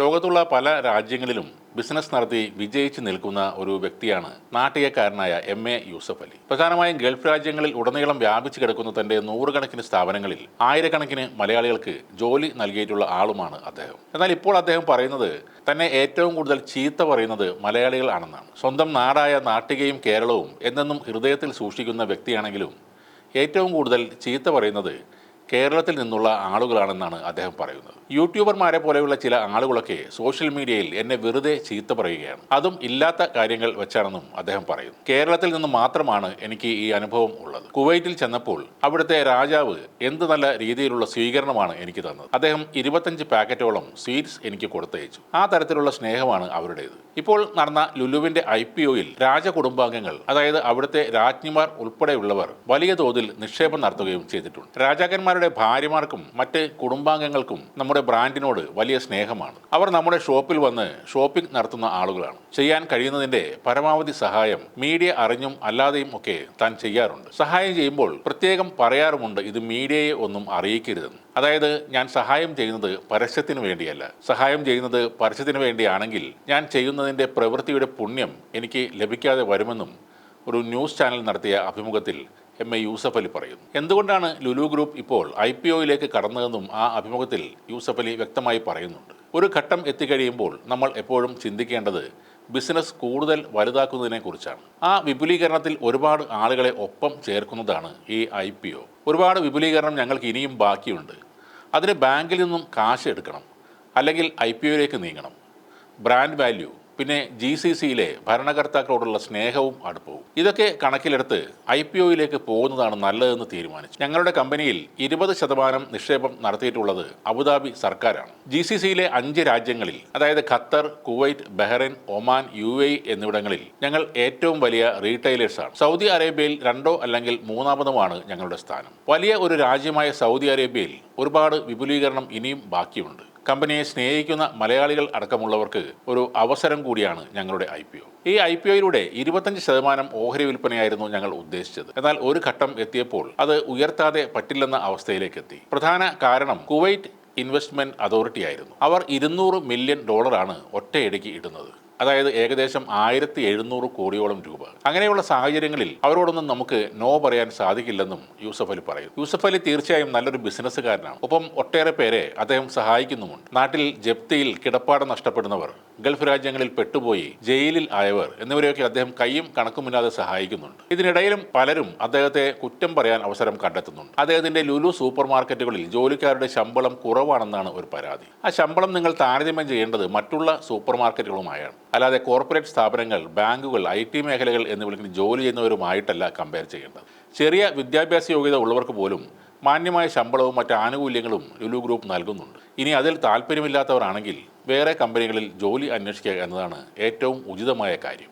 ലോകത്തുള്ള പല രാജ്യങ്ങളിലും ബിസിനസ് നടത്തി വിജയിച്ച് നിൽക്കുന്ന ഒരു വ്യക്തിയാണ് നാട്ടികക്കാരനായ എം എ യൂസഫ് അലി. പ്രധാനമായും ഗൾഫ് രാജ്യങ്ങളിൽ ഉടനീളം വ്യാപിച്ചു കിടക്കുന്ന തന്റെ നൂറുകണക്കിന് സ്ഥാപനങ്ങളിൽ ആയിരക്കണക്കിന് മലയാളികൾക്ക് ജോലി നൽകിയിട്ടുള്ള ആളുമാണ് അദ്ദേഹം. എന്നാൽ ഇപ്പോൾ അദ്ദേഹം പറയുന്നത് തന്നെ ഏറ്റവും കൂടുതൽ ചീത്ത പറയുന്നത് മലയാളികൾ ആണെന്നാണ്. സ്വന്തം നാടായ നാട്ടികയും കേരളവും എന്നെന്നും ഹൃദയത്തിൽ സൂക്ഷിക്കുന്ന വ്യക്തിയാണെങ്കിലും ഏറ്റവും കൂടുതൽ ചീത്ത പറയുന്നത് കേരളത്തിൽ നിന്നുള്ള ആളുകളാണെന്നാണ് അദ്ദേഹം പറയുന്നത്. യൂട്യൂബർമാരെ പോലെയുള്ള ചില ആളുകളൊക്കെ സോഷ്യൽ മീഡിയയിൽ എന്നെ വെറുതെ ചീത്ത പറയുകയാണ്. അതും ഇല്ലാത്ത കാര്യങ്ങൾ വെച്ചാണെന്നും അദ്ദേഹം പറയുന്നു. കേരളത്തിൽ നിന്ന് മാത്രമാണ് എനിക്ക് ഈ അനുഭവം ഉള്ളത്. കുവൈറ്റിൽ ചെന്നപ്പോൾ അവിടുത്തെ രാജാവ് എന്ത് നല്ല രീതിയിലുള്ള സ്വീകരണമാണ് എനിക്ക് തന്നത്. അദ്ദേഹം ഇരുപത്തഞ്ച് പാക്കറ്റോളം സ്വീറ്റ്സ് എനിക്ക് കൊടുത്തയച്ചു. ആ തരത്തിലുള്ള സ്നേഹമാണ് അവരുടേത്. ഇപ്പോൾ നടന്ന ലുലുവിന്റെ ഐ പി ഒയിൽ രാജകുടുംബാംഗങ്ങൾ അതായത് അവിടുത്തെ രാജ്ഞിമാർ ഉൾപ്പെടെയുള്ളവർ വലിയ തോതിൽ നിക്ഷേപം നടത്തുകയും ചെയ്തിട്ടുണ്ട്. രാജാക്കന്മാരുടെ ഭാര്യമാർക്കും മറ്റ് കുടുംബാംഗങ്ങൾക്കും നമ്മുടെ ബ്രാൻഡിനോട് വലിയ സ്നേഹമാണ്. അവർ നമ്മുടെ ഷോപ്പിൽ വന്ന് ഷോപ്പിംഗ് നടത്തുന്ന ആളുകളാണ്. ചെയ്യാൻ കഴിയുന്നതിന്റെ പരമാവധി സഹായം മീഡിയ അറിഞ്ഞും അല്ലാതെയും ഒക്കെ താൻ ചെയ്യാറുണ്ട്. സഹായം ചെയ്യുമ്പോൾ പ്രത്യേകം പറയാറുമുണ്ട് ഇത് മീഡിയയെ ഒന്നും അറിയിക്കരുതെന്ന്. അതായത് ഞാൻ സഹായം ചെയ്യുന്നത് പരസ്യത്തിന് വേണ്ടിയല്ല. സഹായം ചെയ്യുന്നത് പരസ്യത്തിന് വേണ്ടിയാണെങ്കിൽ ഞാൻ ചെയ്യുന്നതിന്റെ പ്രവൃത്തിയുടെ പുണ്യം എനിക്ക് ലഭിക്കാതെ വരുമെന്നും ഒരു ന്യൂസ് ചാനൽ നടത്തിയ അഭിമുഖത്തിൽ എം എ യൂസഫ് അലി പറയുന്നു. എന്തുകൊണ്ടാണ് ലുലു ഗ്രൂപ്പ് ഇപ്പോൾ ഐ പി ഒയിലേക്ക് കടന്നതെന്നും ആ അഭിമുഖത്തിൽ യൂസഫ് അലി വ്യക്തമായി പറയുന്നുണ്ട്. ഒരു ഘട്ടം എത്തിക്കഴിയുമ്പോൾ നമ്മൾ എപ്പോഴും ചിന്തിക്കേണ്ടത് ബിസിനസ് കൂടുതൽ വലുതാക്കുന്നതിനെ കുറിച്ചാണ്. ആ വിപുലീകരണത്തിൽ ഒരുപാട് ആളുകളെ ഒപ്പം ചേർക്കുന്നതാണ് ഈ ഐ പി ഒ. ഒരുപാട് വിപുലീകരണം ഞങ്ങൾക്ക് ഇനിയും ബാക്കിയുണ്ട്. അതിന് ബാങ്കിൽ നിന്നും കാശ് എടുക്കണം. അല്ലെങ്കിൽ ഐ പി ഒയിലേക്ക് നീങ്ങണം. ബ്രാൻഡ് വാല്യൂ പിന്നെ ജി സി സിയിലെ ഭരണകർത്താക്കളോടുള്ള സ്നേഹവും അടുപ്പവും. ഇതൊക്കെ കണക്കിലെടുത്ത് ഐ പി ഒയിലേക്ക് പോകുന്നതാണ് നല്ലതെന്ന് തീരുമാനിച്ചു. ഞങ്ങളുടെ കമ്പനിയിൽ ഇരുപത് ശതമാനം നിക്ഷേപം നടത്തിയിട്ടുള്ളത് അബുദാബി സർക്കാരാണ്. ജി സി സിയിലെ അഞ്ച് രാജ്യങ്ങളിൽ അതായത് Qatar Kuwait Bahrain Oman U A എന്നിവിടങ്ങളിൽ ഞങ്ങൾ ഏറ്റവും വലിയ റീറ്റെയിലേഴ്സാണ്. സൗദി അറേബ്യയിൽ രണ്ടോ അല്ലെങ്കിൽ മൂന്നാമതുമാണ് ഞങ്ങളുടെ സ്ഥാനം. വലിയ ഒരു രാജ്യമായ സൗദി അറേബ്യയിൽ ഒരുപാട് വിപുലീകരണം ഇനിയും ബാക്കിയുണ്ട്. കമ്പനിയെ സ്നേഹിക്കുന്ന മലയാളികൾ അടക്കമുള്ളവർക്ക് ഒരു അവസരം കൂടിയാണ് ഞങ്ങളുടെ ഐ പി ഒ. ഈ ഐ പി ഒയിലൂടെ ഇരുപത്തഞ്ച് ശതമാനം ഓഹരി വിൽപ്പനയായിരുന്നു ഞങ്ങൾ ഉദ്ദേശിച്ചത്. എന്നാൽ ഒരു ഘട്ടം എത്തിയപ്പോൾ അത് ഉയർത്താതെ പറ്റില്ലെന്ന അവസ്ഥയിലേക്ക് എത്തി പ്രധാന കാരണം കുവൈറ്റ് ഇൻവെസ്റ്റ്മെന്റ് അതോറിറ്റി ആയിരുന്നു അവർ ഇരുന്നൂറ് മില്യൺ ഡോളറാണ് ഒറ്റയടിക്ക് ഇടുന്നത്. അതായത് ഏകദേശം ആയിരത്തി എഴുന്നൂറ് കോടിയോളം രൂപ. അങ്ങനെയുള്ള സാഹചര്യങ്ങളിൽ അവരോടൊന്നും നമുക്ക് നോ പറയാൻ സാധിക്കില്ലെന്നും യൂസഫ് അലി പറയും. യൂസഫ് അലി തീർച്ചയായും നല്ലൊരു ബിസിനസ്സുകാരനാണ്. ഒപ്പം ഒട്ടേറെ പേരെ അദ്ദേഹം സഹായിക്കുന്നുമുണ്ട്. നാട്ടിൽ ജപ്തിയിൽ കിടപ്പാടം നഷ്ടപ്പെടുന്നവർ ഗൾഫ് രാജ്യങ്ങളിൽ പെട്ടുപോയി ജയിലിൽ ആയവർ എന്നിവരെയൊക്കെ അദ്ദേഹം കൈയും കണക്കുമില്ലാതെ സഹായിക്കുന്നുണ്ട്. ഇതിനിടയിലും പലരും അദ്ദേഹത്തെ കുറ്റം പറയാൻ അവസരം കണ്ടെത്തുന്നുണ്ട്. അദ്ദേഹത്തിന്റെ ലുലു സൂപ്പർ മാർക്കറ്റുകളിൽ ജോലിക്കാരുടെ ശമ്പളം കുറവാണെന്നാണ് ഒരു പരാതി. ആ ശമ്പളം നിങ്ങൾ താരതമ്യം ചെയ്യേണ്ടത് മറ്റുള്ള സൂപ്പർ മാർക്കറ്റുകളുമായാണ് അല്ലാതെ കോർപ്പറേറ്റ് സ്ഥാപനങ്ങൾ ബാങ്കുകൾ ഐ ടി മേഖലകൾ എന്ന് വിളിക്കുന്ന ജോലി ചെയ്യുന്നവരുമായിട്ടല്ല കമ്പയർ ചെയ്യേണ്ടത്. ചെറിയ വിദ്യാഭ്യാസ യോഗ്യത ഉള്ളവർക്ക് പോലും മാന്യമായ ശമ്പളവും മറ്റ് ആനുകൂല്യങ്ങളും ലുലു ഗ്രൂപ്പ് നൽകുന്നുണ്ട്. ഇനി അതിൽ താല്പര്യമില്ലാത്തവരാണെങ്കിൽ വേറെ കമ്പനികളിൽ ജോലി അന്വേഷിക്കുക എന്നതാണ് ഏറ്റവും ഉചിതമായ കാര്യം.